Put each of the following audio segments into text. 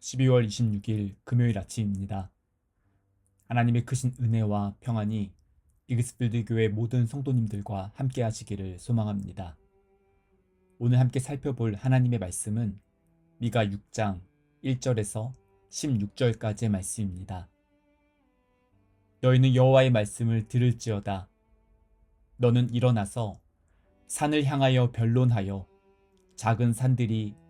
12월 26일 금요일 아침입니다. 하나님의 크신 은혜와 평안이 이그스필드 교회 모든 성도님들과 함께 하시기를 소망합니다. 오늘 함께 살펴볼 하나님의 말씀은 미가 6장 1절에서 16절까지의 말씀입니다. 너희는 여호와의 말씀을 들을지어다. 너는 일어나서 산을 향하여 변론하여 작은 산들이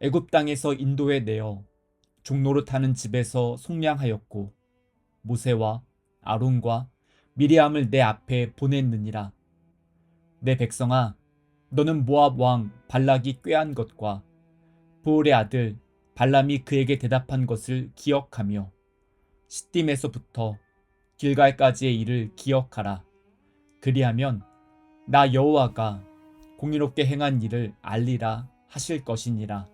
애굽 땅에서 인도에 내어 종로로 타는 집에서 속량하였고 모세와 아론과 미리암을 내 앞에 보냈느니라. 내 백성아 너는 모압 왕 발락이 꾀한 것과 보올의 아들 발람이 그에게 대답한 것을 기억하며 시딤에서부터 길갈까지의 일을 기억하라. 그리하면 나 여호와가 공의롭게 행한 일을 알리라 하실 것이니라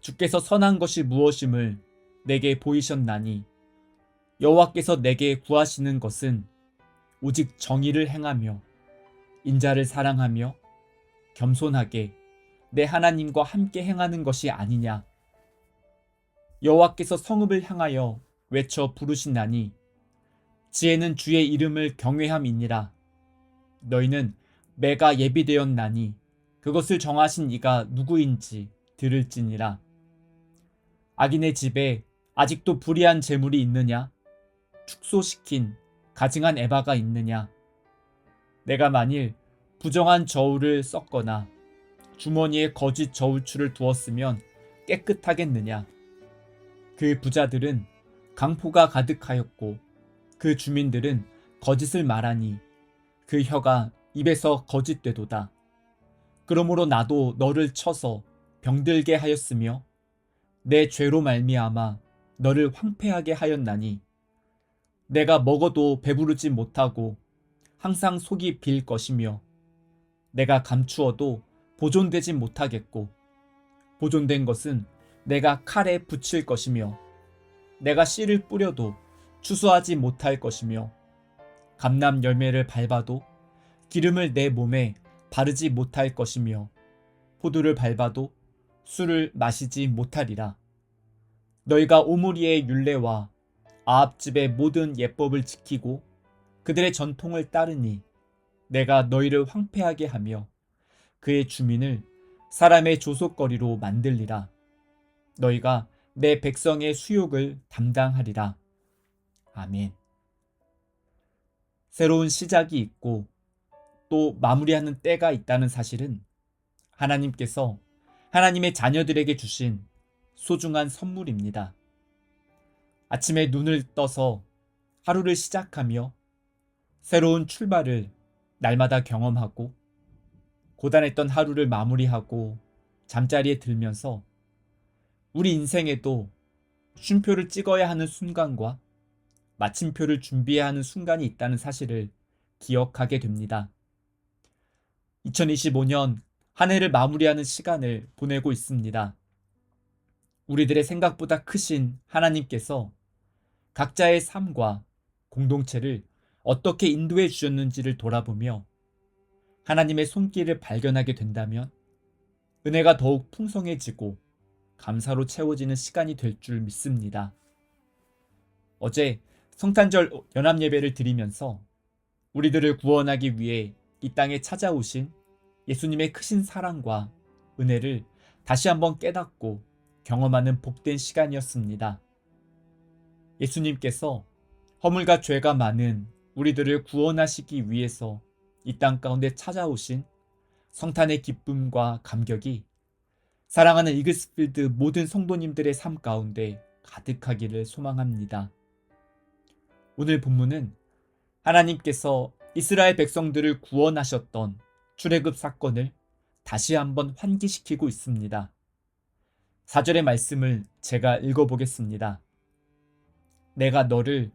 주께서 선한 것이 무엇임을 내게 보이셨나니? 여호와께서 내게 구하시는 것은 오직 정의를 행하며 인자를 사랑하며 겸손하게 내 하나님과 함께 행하는 것이 아니냐? 여호와께서 성읍을 향하여 외쳐 부르신나니 지혜는 주의 이름을 경외함이니라. 너희는 매가 예비되었나니 그것을 정하신 이가 누구인지 들을지니라 악인의 집에 아직도 불의한 재물이 있느냐? 축소시킨 가증한 에바가 있느냐? 내가 만일 부정한 저울을 썼거나 주머니에 거짓 저울추를 두었으면 깨끗하겠느냐? 그 부자들은 강포가 가득하였고 그 주민들은 거짓을 말하니 그 혀가 입에서 거짓되도다. 그러므로 나도 너를 쳐서 병들게 하였으며 내 죄로 말미암아 너를 황폐하게 하였나니 내가 먹어도 배부르지 못하고 항상 속이 빌 것이며 내가 감추어도 보존되지 못하겠고 보존된 것은 내가 칼에 붙일 것이며 내가 씨를 뿌려도 추수하지 못할 것이며 감남 열매를 밟아도 기름을 내 몸에 바르지 못할 것이며 포도를 밟아도 술을 마시지 못하리라. 너희가 오므리의 율례와 아합집의 모든 예법을 지키고 그들의 전통을 따르니 내가 너희를 황폐하게 하며 그의 주민을 사람의 조속거리로 만들리라. 너희가 내 백성의 수욕을 담당하리라. 아멘. 새로운 시작이 있고 또 마무리하는 때가 있다는 사실은 하나님께서 하나님의 자녀들에게 주신 소중한 선물입니다. 아침에 눈을 떠서 하루를 시작하며 새로운 출발을 날마다 경험하고 고단했던 하루를 마무리하고 잠자리에 들면서 우리 인생에도 쉼표를 찍어야 하는 순간과 마침표를 준비해야 하는 순간이 있다는 사실을 기억하게 됩니다. 2025년 한 해를 마무리하는 시간을 보내고 있습니다. 우리들의 생각보다 크신 하나님께서 각자의 삶과 공동체를 어떻게 인도해 주셨는지를 돌아보며 하나님의 손길을 발견하게 된다면 은혜가 더욱 풍성해지고 감사로 채워지는 시간이 될 줄 믿습니다. 어제 성탄절 연합 예배를 드리면서 우리들을 구원하기 위해 이 땅에 찾아오신 예수님의 크신 사랑과 은혜를 다시 한번 깨닫고 경험하는 복된 시간이었습니다. 예수님께서 허물과 죄가 많은 우리들을 구원하시기 위해서 이 땅 가운데 찾아오신 성탄의 기쁨과 감격이 사랑하는 이글스필드 모든 성도님들의 삶 가운데 가득하기를 소망합니다. 오늘 본문은 하나님께서 이스라엘 백성들을 구원하셨던 출애굽 사건을 다시 한번 환기시키고 있습니다. 4절의 말씀을 제가 읽어보겠습니다. 내가 너를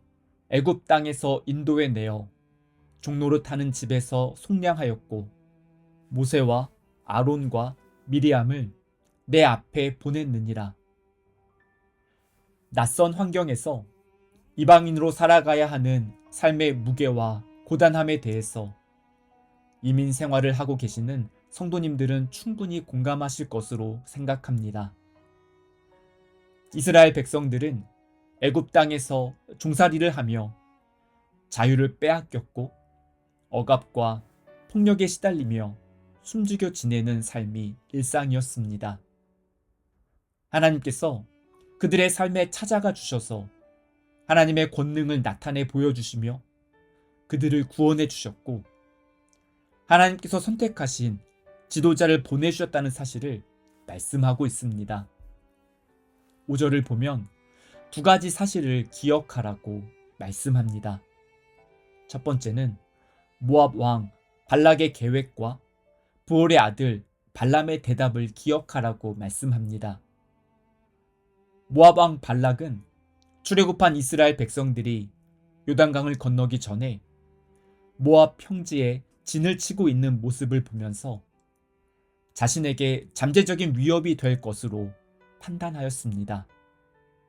애굽 땅에서 인도에 내어 종로로 타는 집에서 속량하였고 모세와 아론과 미리암을 내 앞에 보냈느니라. 낯선 환경에서 이방인으로 살아가야 하는 삶의 무게와 고단함에 대해서 이민 생활을 하고 계시는 성도님들은 충분히 공감하실 것으로 생각합니다. 이스라엘 백성들은 애굽 땅에서 종살이를 하며 자유를 빼앗겼고 억압과 폭력에 시달리며 숨죽여 지내는 삶이 일상이었습니다. 하나님께서 그들의 삶에 찾아가 주셔서 하나님의 권능을 나타내 보여주시며 그들을 구원해 주셨고 하나님께서 선택하신 지도자를 보내주셨다는 사실을 말씀하고 있습니다. 5절을 보면 두 가지 사실을 기억하라고 말씀합니다. 첫 번째는 모압 왕 발락의 계획과 부올의 아들 발람의 대답을 기억하라고 말씀합니다. 모압 왕 발락은 출애굽한 이스라엘 백성들이 요단강을 건너기 전에 모압 평지에 진을 치고 있는 모습을 보면서 자신에게 잠재적인 위협이 될 것으로 판단하였습니다.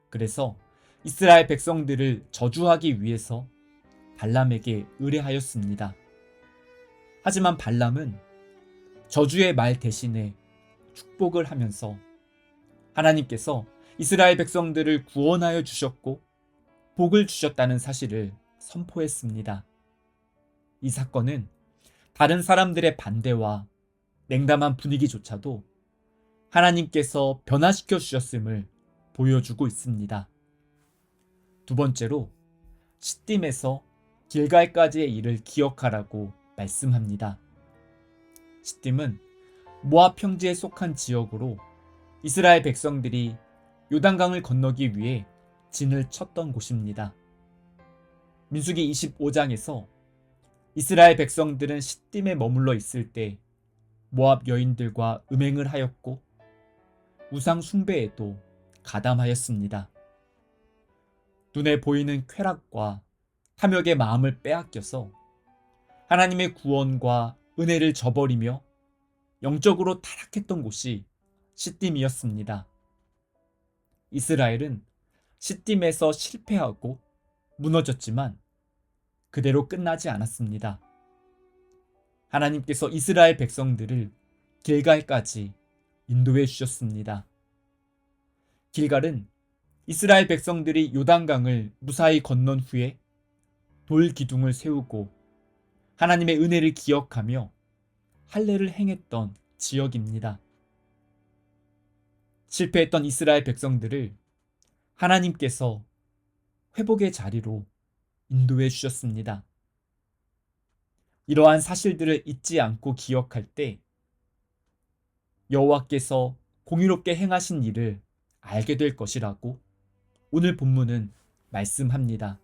그래서 이스라엘 백성들을 저주하기 위해서 발람에게 의뢰하였습니다. 하지만 발람은 저주의 말 대신에 축복을 하면서 하나님께서 이스라엘 백성들을 구원하여 주셨고 복을 주셨다는 사실을 선포했습니다. 이 사건은 다른 사람들의 반대와 냉담한 분위기조차도 하나님께서 변화시켜 주셨음을 보여주고 있습니다. 두 번째로 시딤에서 길갈까지의 일을 기억하라고 말씀합니다. 시딤은 모압 평지에 속한 지역으로 이스라엘 백성들이 요단강을 건너기 위해 진을 쳤던 곳입니다. 민수기 25장에서 이스라엘 백성들은 시딤에 머물러 있을 때 모압 여인들과 음행을 하였고 우상 숭배에도 가담하였습니다. 눈에 보이는 쾌락과 탐욕의 마음을 빼앗겨서 하나님의 구원과 은혜를 저버리며 영적으로 타락했던 곳이 시딤이었습니다. 이스라엘은 시딤에서 실패하고 무너졌지만 그대로 끝나지 않았습니다. 하나님께서 이스라엘 백성들을 길갈까지 인도해 주셨습니다. 길갈은 이스라엘 백성들이 요단강을 무사히 건넌 후에 돌 기둥을 세우고 하나님의 은혜를 기억하며 할례를 행했던 지역입니다. 실패했던 이스라엘 백성들을 하나님께서 회복의 자리로 인도해 주셨습니다. 이러한 사실들을 잊지 않고 기억할 때 여호와께서 공의롭게 행하신 일을 알게 될 것이라고 오늘 본문은 말씀합니다.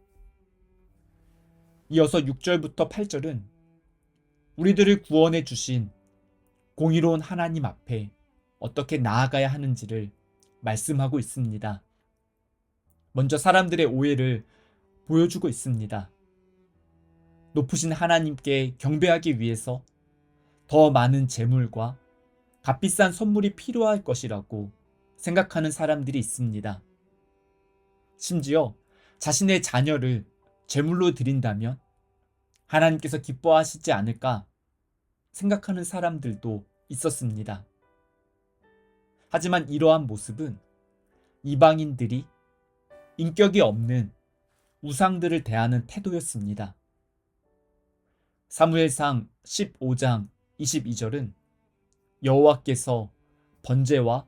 이어서 6절부터 8절은 우리들을 구원해 주신 공의로운 하나님 앞에 어떻게 나아가야 하는지를 말씀하고 있습니다. 먼저 사람들의 오해를 보여주고 있습니다. 높으신 하나님께 경배하기 위해서 더 많은 재물과 값비싼 선물이 필요할 것이라고 생각하는 사람들이 있습니다. 심지어 자신의 자녀를 제물로 드린다면 하나님께서 기뻐하시지 않을까 생각하는 사람들도 있었습니다. 하지만 이러한 모습은 이방인들이 인격이 없는 우상들을 대하는 태도였습니다. 사무엘상 15장 22절은 여호와께서 번제와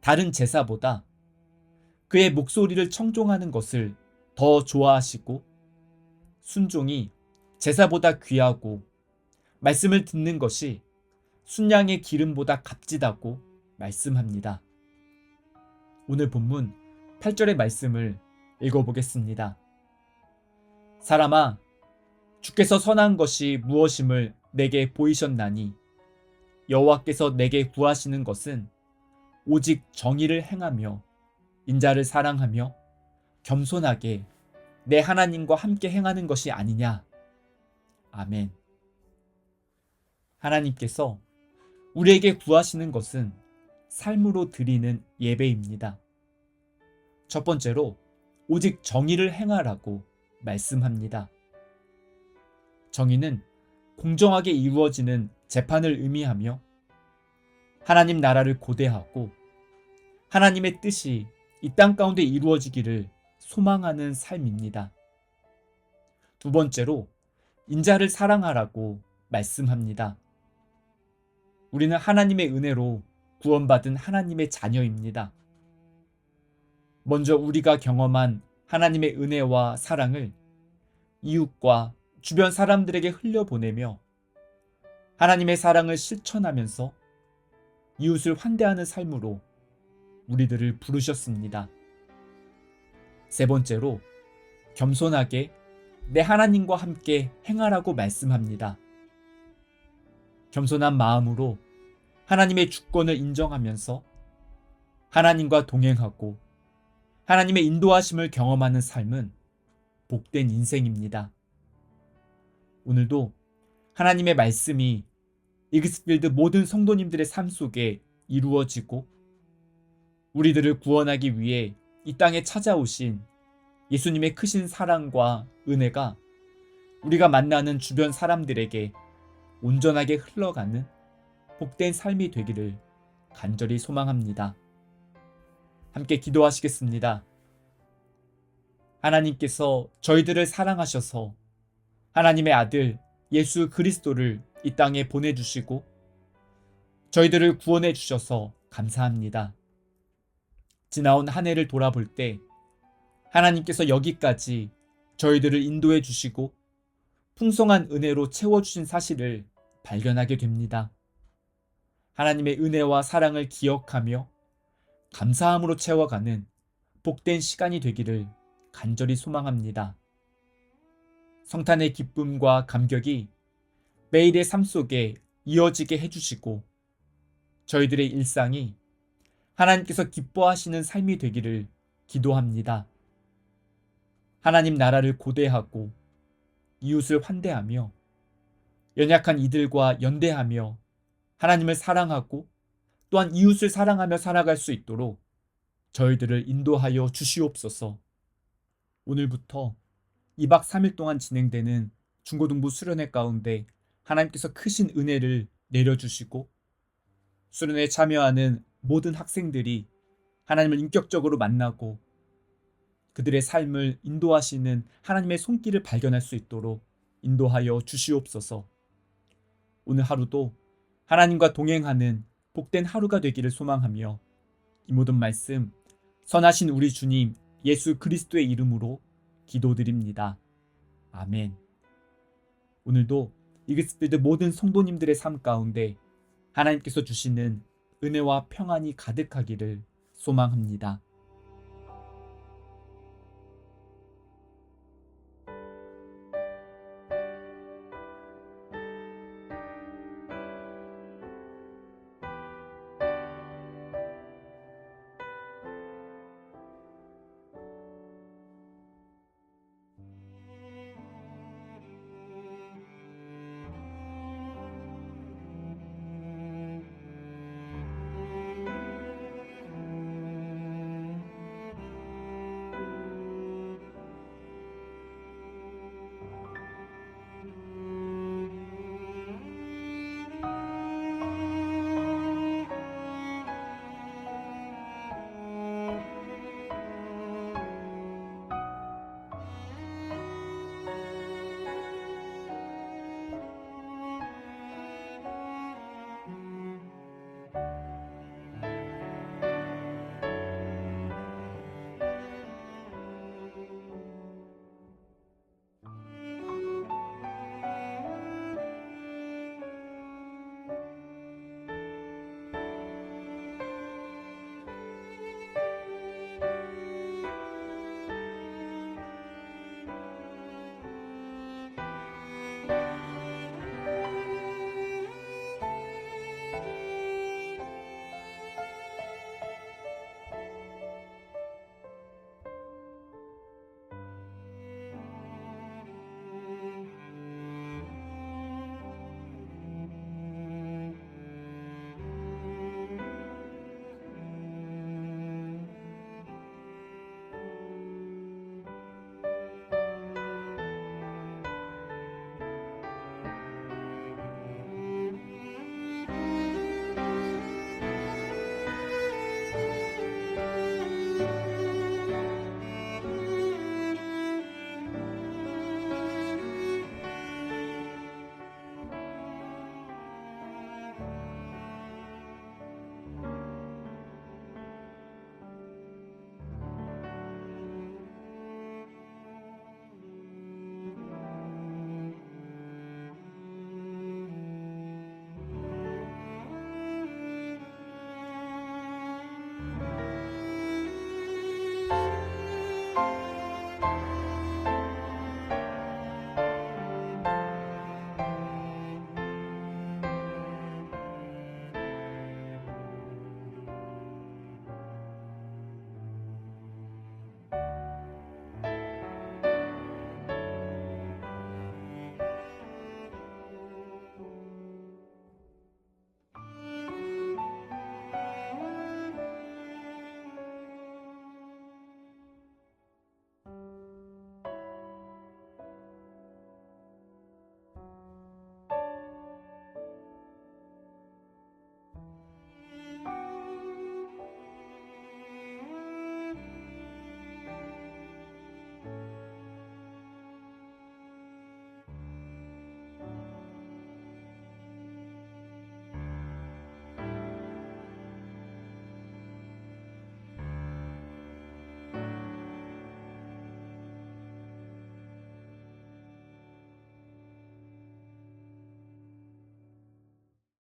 다른 제사보다 그의 목소리를 청종하는 것을 더 좋아하시고 순종이 제사보다 귀하고 말씀을 듣는 것이 순양의 기름보다 값지다고 말씀합니다. 오늘 본문 8절의 말씀을 읽어보겠습니다. 사람아, 주께서 선한 것이 무엇임을 내게 보이셨나니 여호와께서 내게 구하시는 것은 오직 정의를 행하며 인자를 사랑하며 겸손하게 내 하나님과 함께 행하는 것이 아니냐. 아멘. 하나님께서 우리에게 구하시는 것은 삶으로 드리는 예배입니다. 첫 번째로 오직 정의를 행하라고 말씀합니다. 정의는 공정하게 이루어지는 재판을 의미하며 하나님 나라를 고대하고 하나님의 뜻이 이 땅 가운데 이루어지기를 소망하는 삶입니다. 두 번째로 인자를 사랑하라고 말씀합니다. 우리는 하나님의 은혜로 구원받은 하나님의 자녀입니다. 먼저 우리가 경험한 하나님의 은혜와 사랑을 이웃과 주변 사람들에게 흘려보내며 하나님의 사랑을 실천하면서 이웃을 환대하는 삶으로 우리들을 부르셨습니다. 세 번째로 겸손하게 내 하나님과 함께 행하라고 말씀합니다. 겸손한 마음으로 하나님의 주권을 인정하면서 하나님과 동행하고 하나님의 인도하심을 경험하는 삶은 복된 인생입니다. 오늘도 하나님의 말씀이 이그스필드 모든 성도님들의 삶 속에 이루어지고 우리들을 구원하기 위해 이 땅에 찾아오신 예수님의 크신 사랑과 은혜가 우리가 만나는 주변 사람들에게 온전하게 흘러가는 복된 삶이 되기를 간절히 소망합니다. 함께 기도하시겠습니다. 하나님께서 저희들을 사랑하셔서 하나님의 아들 예수 그리스도를 이 땅에 보내주시고 저희들을 구원해 주셔서 감사합니다. 지나온 한 해를 돌아볼 때 하나님께서 여기까지 저희들을 인도해 주시고 풍성한 은혜로 채워주신 사실을 발견하게 됩니다. 하나님의 은혜와 사랑을 기억하며 감사함으로 채워가는 복된 시간이 되기를 간절히 소망합니다. 성탄의 기쁨과 감격이 매일의 삶 속에 이어지게 해주시고 저희들의 일상이 하나님께서 기뻐하시는 삶이 되기를 기도합니다. 하나님 나라를 고대하고 이웃을 환대하며 연약한 이들과 연대하며 하나님을 사랑하고 또한 이웃을 사랑하며 살아갈 수 있도록 저희들을 인도하여 주시옵소서. 오늘부터 2박 3일 동안 진행되는 중고등부 수련회 가운데 하나님께서 크신 은혜를 내려주시고 수련회에 참여하는 모든 학생들이 하나님을 인격적으로 만나고 그들의 삶을 인도하시는 하나님의 손길을 발견할 수 있도록 인도하여 주시옵소서. 오늘 하루도 하나님과 동행하는 복된 하루가 되기를 소망하며 이 모든 말씀 선하신 우리 주님 예수 그리스도의 이름으로 기도드립니다. 아멘. 오늘도 이그스필드 모든 성도님들의 삶 가운데 하나님께서 주시는 은혜와 평안이 가득하기를 소망합니다.